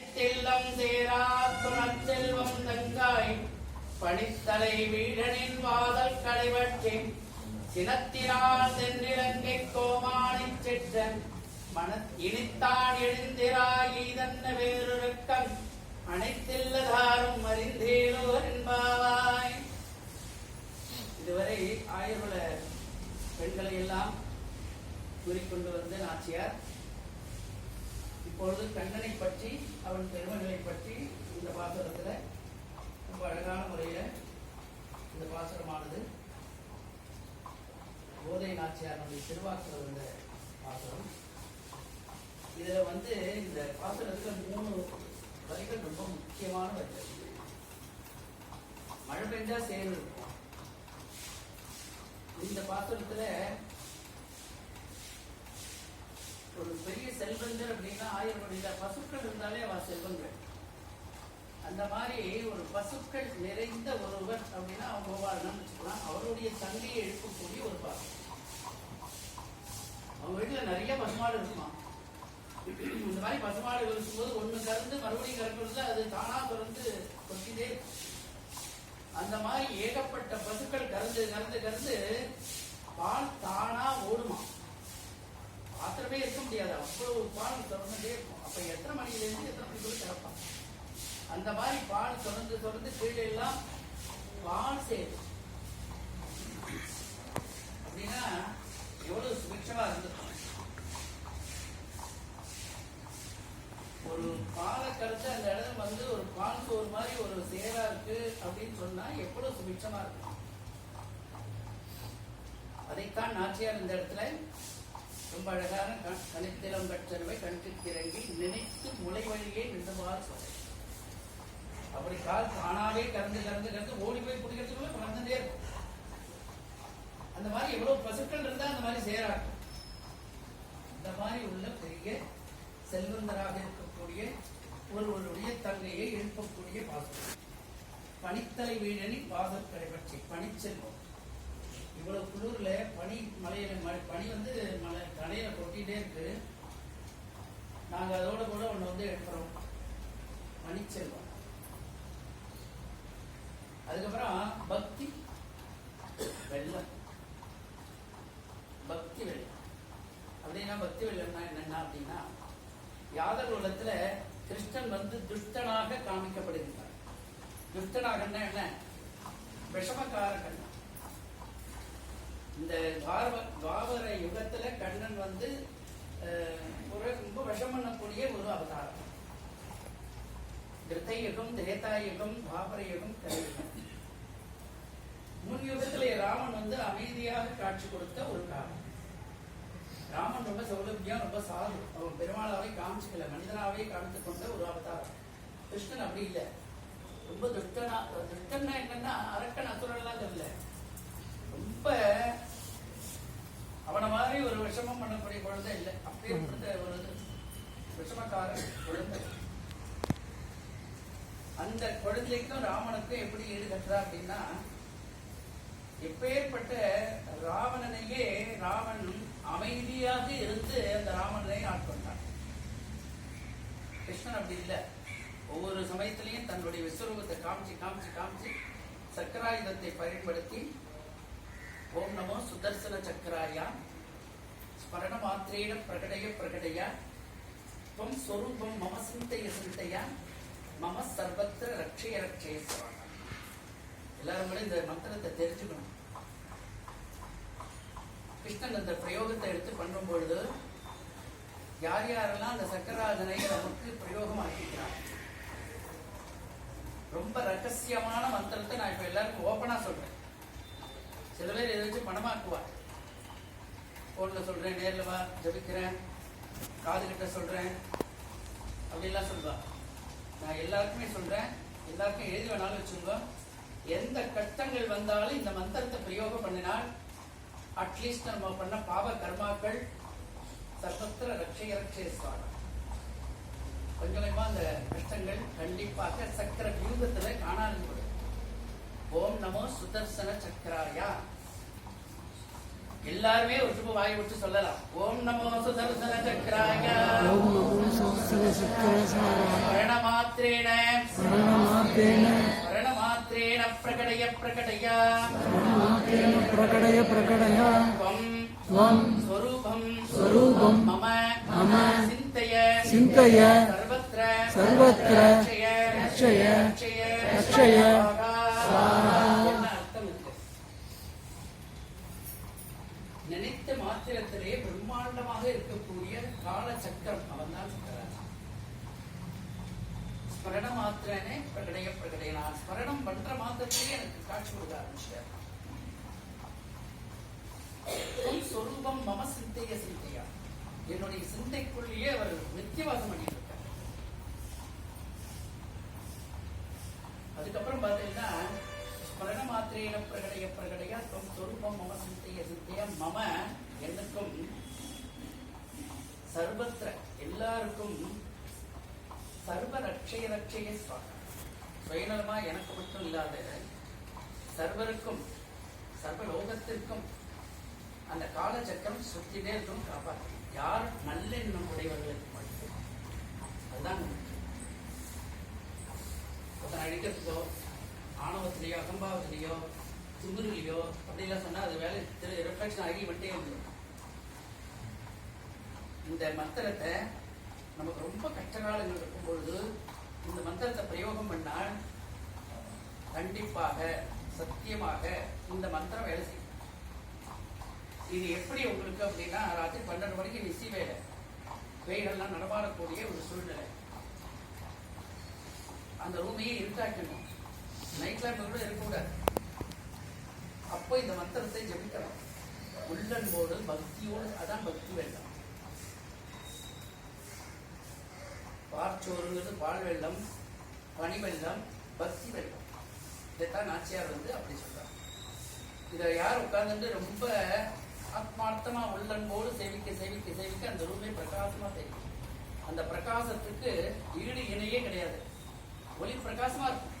தில்லம் சேராத்துணர் செல்வம் தங்காய். பணித்தலை வீழனின் வாதல் களைவற்றின் சினத்தினால் சென்றிலங்கை கோமானை செற்றன். மன இனித்தான் எழுந்திராய் இதன்ன வேறொருக்கம். அனைத்தில்லதாரும் அறிந்தேலோர் என்பாவாய். இதுவரை ஆயுர்வல பெண்களை எல்லாம் கூறிக்கொண்டு வந்த நாச்சியார். இப்பொழுது கண்ணனை பற்றி அவன் பெருமைகளை பற்றி இந்த பாசுரத்துல ரொம்ப அழகான முறையில இந்த பாசுரமானது. போதை நாச்சியாரனுடைய திருவாக்குல வந்த பாசுரம். இதுல வந்து இந்த பாசுரத்துல மூணு வரிகள் ரொம்ப முக்கியமான வரிகள். மழை பெஞ்சா சேர்ந்து இருக்கும். இந்த பாத்திரத்துல ஒரு பெரிய செல்வங்கள் அப்படின்னா ஆயிரம் கோடி பசுக்கள் இருந்தாலே அவ செல்வங்கள் அந்த மாதிரி ஒரு பசுக்கள் நிறைந்த ஒருவர் அப்படின்னா அவன் கோபாலன் வச்சுக்கலாம் அவருடைய தங்கையை எழுப்பக்கூடிய ஒரு பாசம் அவங்க வீட்டுல நிறைய பசுமாடு இருக்குமா? இந்த மாதிரி பசுமாடுகள் இருக்கும்போது ஒண்ணு கறந்து மறுபடியும் கறக்கிறதுல அது தானா பிறந்து கொட்டிதே அந்த மாதிரி ஏகப்பட்ட பசுக்கள் கறந்து கறந்து கறந்து பால் தானா ஓடுமா? பாத்திரமே இருக்க முடியாது. அவ்வளவு பால் தொடர்ந்துட்டே இருக்கும். அப்ப எத்தனை மணில இருந்து எத்தனை மணிக்குள்ள திறப்பான்? அந்த மாதிரி பால் தொடர்ந்து தொடர்ந்து கீழே எல்லாம் பால் சேரும். அப்படின்னா எவ்வளவு சுபிட்சமா இருந்திருக்கும்? ஒரு பாலை கரைச்சு அந்த இடம் வந்து ஒரு பால் சோறு மாதிரி ஒரு சேரா இருக்கு அப்படின்னு சொன்னா எவ்வளவு சுபிட்சமா இருக்கும்? அதைத்தான் நாச்சியார் இந்த இடத்துல ரொம்ப அழகான கண்- கணித்திலம் பெற்றவை கண்ணுக்கு இறங்கி நினைத்து முளை வழியே நின்றவாறு சொல்ல அப்படி கால் தானாவே கறந்து கறந்து கறந்து ஓடி போய் குடிக்கிறதுக்குள்ள கறந்துட்டே இருக்கும். அந்த மாதிரி எவ்வளவு பசுக்கள் இருந்தா அந்த மாதிரி சேராட்டும் இந்த மாதிரி உள்ள பெரிய செல்வந்தராக இருக்கக்கூடிய ஒருவருடைய தங்கையை எழுப்பக்கூடிய பாசம் பனித்தலை வீழனி பாசல் கடைபற்றி பனிச்செல்வம். இவ்வளவு குளிர்ல பனி மலையில பனி வந்து மலை தலையில கொட்டிட்டே இருக்கு. நாங்க அதோட கூட ஒண்ணு வந்து எடுக்கிறோம். பனிச்செல்வம். அதுக்கப்புறம் பக்தி வெள்ளம். பக்தி வெள்ளம். அப்படின்னா பக்தி வெள்ளம்னா என்னன்னா அப்படின்னா யாதவ குலத்துல கிருஷ்ணன் வந்து துஷ்டனாக காமிக்கப்படுகின்றார். துஷ்டனாகன்னா என்ன? விஷமக்கார கண்ணன் இந்த துவாரவ துவாபர யுகத்துல கண்ணன் வந்து ஒரு ரொம்ப விஷம் பண்ணக்கூடிய ஒரு அவதாரம். கிருத்த யுகம் திரேதா யுகம் துவாபர யுகம் கலியுகம் முன் யுகத்திலே ராமன் வந்து அமைதியாக காட்சி கொடுத்த ஒரு காலம் ராமன் ரொம்ப சௌலபியம் ரொம்ப சாது. அவன் பெருமாளாவே காமிச்சுக்கல மனிதனாவே காமித்து கொண்ட ஒரு அவதாரம். கிருஷ்ணன் அப்படி இல்லை. ரொம்ப துஷ்டனா துஷ்டன்னா என்னன்னா அரக்கன் அசுரன்லாம் தெரியல. ரொம்ப அவனை மாதிரி ஒரு விஷமம் பண்ணக்கூடிய குழந்தை இல்லை. அப்பேற்பட்ட ஒரு விஷமக்கார குழந்தை. அந்த குழந்தைக்கும் ராமனுக்கும் எப்படி ஈடுகட்டுறா அப்படின்னா எப்பேற்பட்ட ராவணனையே ராவன் அமைதியாக இருந்து அந்த ராவணனை ஆட்கொண்டான் கிருஷ்ணன் அப்படி இல்லை. ஒவ்வொரு சமயத்திலையும் தன்னுடைய விஸ்வரூபத்தை காமிச்சு காமிச்சு காமிச்சு சக்கராயுதத்தை பயன்படுத்தி ஓம் நமோ சுதர்சன சக்கராயா ஸ்மரண மாத்திரேன பிரகடய பிரகடயா? துவம் ஸ்வரூபம் மம சிந்தைய சிந்தையா மம சர்வத்திர ரட்சய ரட்சய எல்லாருமே எல்லாரும் கூட இந்த மந்திரத்தை தெரிஞ்சுக்கணும். கிருஷ்ணன் அந்த பிரயோகத்தை எடுத்து பண்ணும் பொழுது யார் யாரெல்லாம் அந்த சக்கராதனை நமக்கு பிரயோகம் ஆக்கிக்கிறார் ரொம்ப ரகசியமான மந்திரத்தை நான் இப்ப எல்லாருக்கும் ஓப்பனா சொல்றேன். சில பேர் எதாச்சும் பணமாக்குவார்? போன்ல சொல்றேன் நேர்ல வா ஜபிக்கிறேன் காது கிட்ட சொல்றேன். அப்படிலாம் சொல்லுவா. நான் எல்லாருக்குமே சொல்றேன் எல்லாருக்கும் எழுதி வேணாலும் வச்சுங்க எந்த கஷ்டங்கள் வந்தாலும் இந்த மந்திரத்தை பிரயோகம் பண்ணினால் அட்லீஸ்ட் நம்ம பண்ண பாவ கர்மாக்கள் சர்வத்திர ரட்சை ரட்சய கொஞ்சம் கொஞ்சமா அந்த கஷ்டங்கள் கண்டிப்பாக சக்கர வியூகத்துல காணாது ஓம் நமோ சுதர்சன சக்கராயா. எல்லாருமே ஒரு சுப வாய் விட்டு சொல்லலாம் ஓம் நமோ சுதர்சன சக்கராய ஓம் நமோ சஹஸ்ர சக்கரசாராய மரணமாத்திரேன மரணமாத்தேன மரணமாத்திரேன பிரகடய பிரகடய மரணமாத்தேன பிரகடய பிரகடய त्वं त्वं स्वरूपं स्वरूपं मम मम चिन्तय चिन्तय सर्वत्र सर्वत्र रक्षय रक्षय रक्षय தியானம் பண்ற மாத்திரத்திலே எனக்கு காட்சி கொடுக்க ஆரம்பிச்சிட்டார். சொரூபம் மம சிந்தைய சிந்தையா? என்னுடைய சிந்தைக்குள்ளேயே அவர் நித்தியவாசம் பண்ணிட்டு இருக்கார். அதுக்கப்புறம் பார்த்தீங்கன்னா ஸ்மரண மாத்திரையில பிரகடைய பிரகடைய தொம் சொரூபம் மம சிந்தைய சிந்தையா மம எனக்கும் சர்வத்திர எல்லாருக்கும் சர்வ ரட்சய ரட்சய சுவாமி சுயநலமா எனக்கு மட்டும் இல்லாத சர்வருக்கும் சர்வ லோகத்திற்கும் அந்த காலச்சக்கரம் சுத்திட்டே இருக்கும் காப்பாற்று யார் நல்லெண்ணம் உடையவர்களுக்கு மட்டும். அதுதான் முக்கியம். ஒருத்தன் அழிக்கிறதுக்கோ ஆணவத்திலேயோ அகம்பாவத்திலேயோ திமிரிலையோ அப்படிலாம் சொன்னா அது வேலை ரிஃப்ளெக்ஷன் ஆகி விட்டே வந்துடும். இந்த மந்திரத்தை நமக்கு ரொம்ப கஷ்ட காலங்கள் இருக்கும் பொழுது இந்த மந்திரத்தை பிரயோகம் பண்ணால் கண்டிப்பாக சத்தியமாக இந்த மந்திரம் வேலை செய்யும். இது எப்படி உங்களுக்கு அப்படின்னா ராத்திரி பன்னெண்டு மணிக்கு நிசி வேலை. வெயிலெல்லாம் நடமாடக்கூடிய ஒரு சூழ்நிலை. அந்த ரூமையே இருட்டாக்கணும் நைட் லேம்ப் கூட இருக்கக்கூடாது. அப்போ இந்த மந்திரத்தை ஜபிக்கலாம் உள்ளன்போடு பக்தியோடு அதான் பக்தி வேண்டாம். பார்ச்சோறுங்கிறது பால் வெள்ளம் பனி வெள்ளம் பக்தி வெள்ளம் இதைத்தான் நாச்சியார் வந்து அப்படி சொல்றாங்க இதை யார் உட்கார்ந்துட்டு ரொம்ப ஆத்மார்த்தமா உள்ளன்போடு சேவிக்க சேவிக்க சேவிக்க அந்த ரூமே பிரகாசமா தெரியும் அந்த பிரகாசத்துக்கு ஈடு இணையே கிடையாது. ஒளி பிரகாசமா இருக்கும்.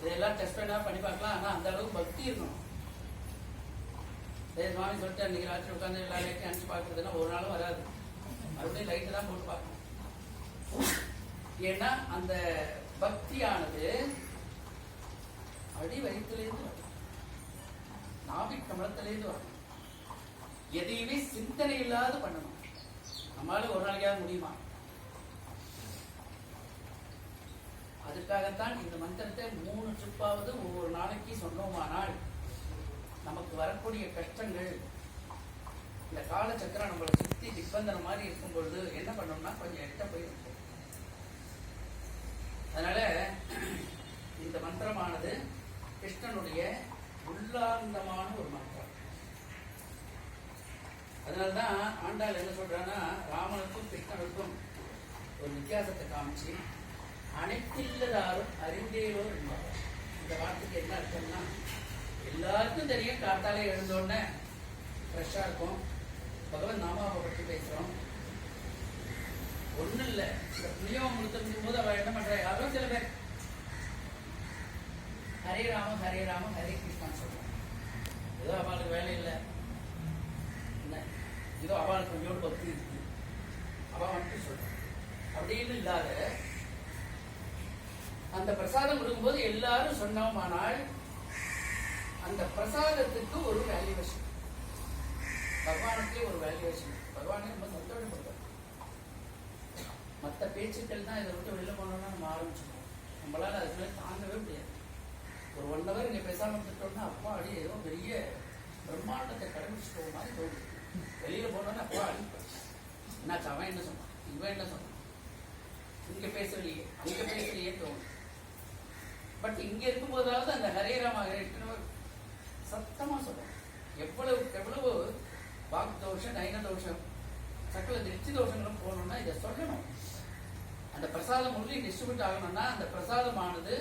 இதெல்லாம் டெஸ்ட் பண்ணா பண்ணி பார்க்கலாம். ஆனா அந்த அளவுக்கு பக்தி இருக்கணும். சுவாமி சொல்லிட்டு அன்னைக்கு ராத்திரி உட்காந்து எல்லா லைட்டையும் அனுப்பிச்சு பார்க்கறதுன்னா ஒரு நாளும் வராது. மறுபடியும் லைட்டு தான் போட்டு பார்க்கணும். ஏன்னா அந்த பக்தியானது அடி வயிற்றுலேருந்து வரும். நாபி கமலத்திலேருந்து வரும். எதையுமே சிந்தனை இல்லாத பண்ணணும். நம்மளால ஒரு நாளைக்காக முடியுமா? அதுக்காகத்தான் இந்த மந்திரத்தை மூணு ட்ரிப்பாவது ஒவ்வொரு நாளைக்கு சொன்னோமானால் நமக்கு வரக்கூடிய கஷ்டங்கள் இந்த காலச்சக்கரம் நம்மளை சுத்தி திப்பந்தன மாதிரி இருக்கும் பொழுது என்ன பண்ணோம்னா கொஞ்சம் எட்ட போய் அதனால இந்த மந்திரமானது கிருஷ்ணனுடைய உள்ளார்ந்தமான ஒரு மந்திரம். அதனால்தான் ஆண்டாள் என்ன சொல்றான்னா ராமனுக்கும் கிருஷ்ணனுக்கும் ஒரு வித்தியாசத்தை காமிச்சு அனைத்தில்லதாரும் அறிந்தேரோ என்பார் இந்த வார்த்தைக்கு என்ன அர்த்தம்னா எல்லாருக்கும் தெரியும் காத்தாலே எழுந்தோடனே ஃப்ரெஷ்ஷா இருக்கும். பகவன் நாமாவை பற்றி பேசுறோம். ஒண்ணும் இல்ல இந்த புளியம் கொடுத்துருக்கும் போது அவ என்ன பண்றா? யாரோ சில பேர் ஹரே ராம ஹரே ராம ஹரே கிருஷ்ணான்னு சொல்றான் ஏதோ அவளுக்கு வேலை இல்லை. என்ன? ஏதோ அவளுக்கு கொஞ்சோடு பக்தி இருக்கு. அவ மட்டும் சொல்றான் அப்படின்னு இல்லாத அந்த பிரசாதம் கொடுக்கும்போது எல்லாரும் சொன்னோமானால் அந்த பிரசாதத்துக்கு ஒரு வேல்யூவேஷன் பகவானுக்கே ஒரு வேல்யூவேஷன் பகவானே ரொம்ப சந்தோஷப்படுத்த மற்ற பேச்சுக்கள் தான் இதை விட்டு வெளில போனோம்னா நம்ம ஆரம்பிச்சிடுவோம் நம்மளால அதுக்கு மாதிரி தாங்கவே முடியாது. ஒரு ஒன் ஹவர் இங்கே பேசாமல் இருந்துட்டோம்னா அப்பா அடி ஏதோ பெரிய பிரம்மாண்டத்தை கடைபிடிச்சிட்டு மாதிரி தோணுது. வெளியில் போனோம்னா அப்பா அடி என்னாச்சு? அவன் என்ன சொன்னான்? இவன் என்ன சொன்னான்? இங்கே பேசலையே. அங்கே பேசலையே தோணும் பட் இங்கே இருக்கும்போதாவது அந்த ஹரே ராம சத்தமாக சொல்லுவோம் எவ்வளவு எவ்வளவு வாக்கு தோஷம் நயன தோஷம் சக்கல திருச்சி தோஷங்களும் போகணும்னா இதை சொல்லணும். அந்த பிரசாதம் உள்ளே டிஸ்ட்ரிபியூட் ஆகணும்னா அந்த பிரசாதமானது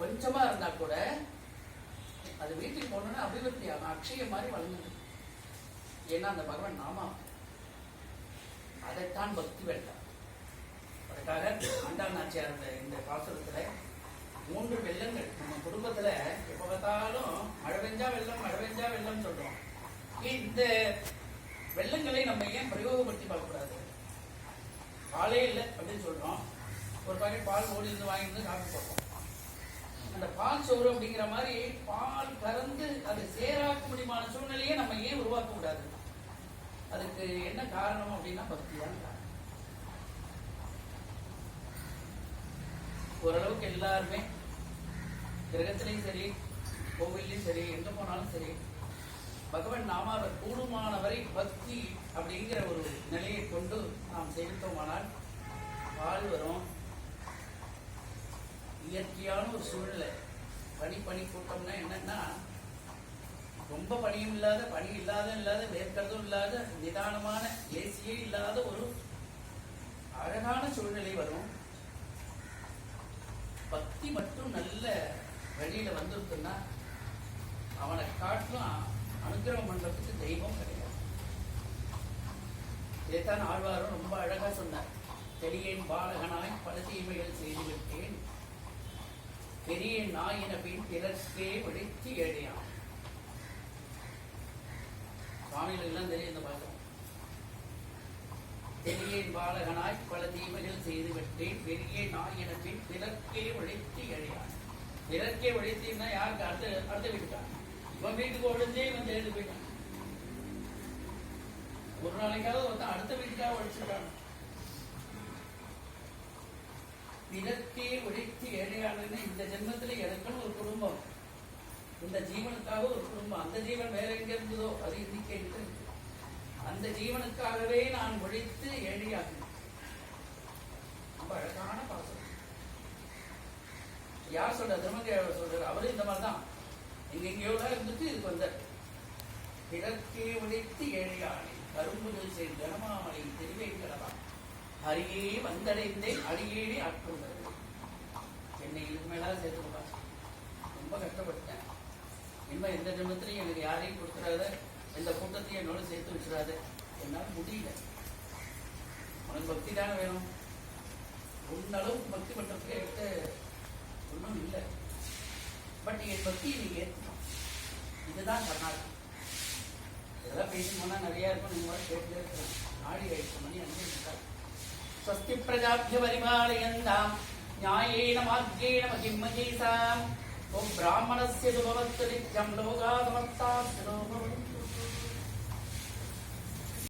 கொஞ்சமா இருந்தா கூட அது வீட்டுக்கு போகணும்னா அபிவிருத்தி ஆகும் அக்ஷயம் மாதிரி வளர்ந்துடும் ஏன்னா அந்த பகவான் நாமா. அதைத்தான் பக்தி வேண்டாம். அதுக்காக ஆண்டாள் நாச்சியார் இந்த பாசுரத்துல மூன்று வெள்ளங்கள். நம்ம குடும்பத்துல எப்ப பார்த்தாலும் மழை பெஞ்சா வெள்ளம் மழை பெஞ்சா வெள்ளம் சொல்றோம். இந்த வெள்ளங்களை நம்ம ஏன் பிரயோகப்படுத்தி பார்க்கக்கூடாது? பாலே இல்லை அப்படின்னு சொல்றோம். ஒரு பாக்கெட் பால் ஓடி இருந்து வாங்கி வந்து சாப்பிட்டு போடுறோம் அந்த பால் சோறு அப்படிங்கிற மாதிரி பால் கறந்து அது சேராக்க முடியுமான சூழ்நிலையை நம்ம ஏன் உருவாக்க கூடாது? அதுக்கு என்ன காரணம் அப்படின்னா பக்திதான் ஓரளவுக்கு எல்லாருமே கிரகத்திலையும் சரி கோவில்லையும் சரி எங்க போனாலும் சரி பகவன் நாமாவை கூடுமானவரை பக்தி அப்படிங்கிற ஒரு நிலையை கொண்டு நாம் செலுத்தோமானால் வாழ்வரும் வரும். இயற்கையான ஒரு சூழ்நிலை. பனி பனி கூட்டம்னா என்னன்னா ரொம்ப பனியும் இல்லாத பனி இல்லாத இல்லாத வேர்க்கிறதும் இல்லாத நிதானமான ஏசியே இல்லாத ஒரு அழகான சூழ்நிலை வரும். பக்தி மட்டும் நல்ல வழியில வந்திருக்குன்னா அவனை காட்டிலும் அனுகிரகம் பண்றதுக்கு தெய்வம் கிடையாது. இதைத்தான் ஆழ்வாரும் ரொம்ப அழகா சொன்னார். தெளியேன் பாலகனாய் பல தீமைகள் செய்து விட்டேன் பெரிய நாயின பின் பிறர்க்கே விழித்து ஏழையாம் சுவாமிகளுக்கெல்லாம் தெரியும் இந்த பாசம். தெரியேன் பாலகனாய் பல தீமைகள் செய்து விட்டேன் பெரிய நாயின பின் பிறர்க்கே விழித்து எழையான் பிறர்க்கே விழித்தீங்கன்னா யாருக்கு? அடுத்த அடுத்த வீட்டுக்கான் இவன் வீட்டுக்கு ஒழிஞ்சே இவன் தேடி போயிட்டான். ஒரு நாளைக்காவது ஒருத்தன் அடுத்த வீட்டுக்காக ஒழிச்சுட்டான் பிறர்க்கே உழைத்து ஏழையானன்னு இந்த ஜென்மத்துல எனக்குன்னு ஒரு குடும்பம். இந்த ஜீவனுக்காக ஒரு குடும்பம். அந்த ஜீவன் வேற எங்க இருந்ததோ அது இன்னைக்கு இருக்கு. அந்த ஜீவனுக்காகவே நான் உழைத்து ஏழையாகினேன். ரொம்ப அழகான பாசம். யார் சொல்ற? திருமங்க சொல்றாரு. அவரு இந்த மாதிரி தான் எங்க இருந்துட்டு இதுக்கு வந்தார் கிழக்கே உழைத்து ஏழையானே கரும்புதல் செய்த கனமாமலை திருவேங்கடவா. அரியே வந்தடைந்தேன் அடியேடி ஆட்கொண்டது. என்னை இதுக்கு மேலாக சேர்த்துக்கொள்ளா ரொம்ப கஷ்டப்பட்டேன் இனிமேல் எந்த ஜென்மத்திலையும் எனக்கு யாரையும் கொடுத்துடாத எந்த கூட்டத்தையும் என்னோட சேர்த்து வச்சிடாத. என்னால் முடியல. உனக்கு பக்தி தானே வேணும் உன்னளவுக்கு பக்தி பண்றதுக்கு எடுத்து பண்டிகையை பற்றி இன்னைக்கு ஏற்றுக்கணும் இதுதான் கர்நாடகம் இதெல்லாம் பேசணும்னா நிறையா இருக்கும் நீங்கள் கூட கேட்டுலே நாடி எட்டு மணி அங்கே இருக்காது ஸ்வஸ்தி பிரஜாபிய பரிபாலயந்தாம் ஞாயேன மார்க்கேன மகிம்மகேசாம் ஓம் பிராமணஸ்ய சுபவத்து நித்யம் லோகா சமர்த்தா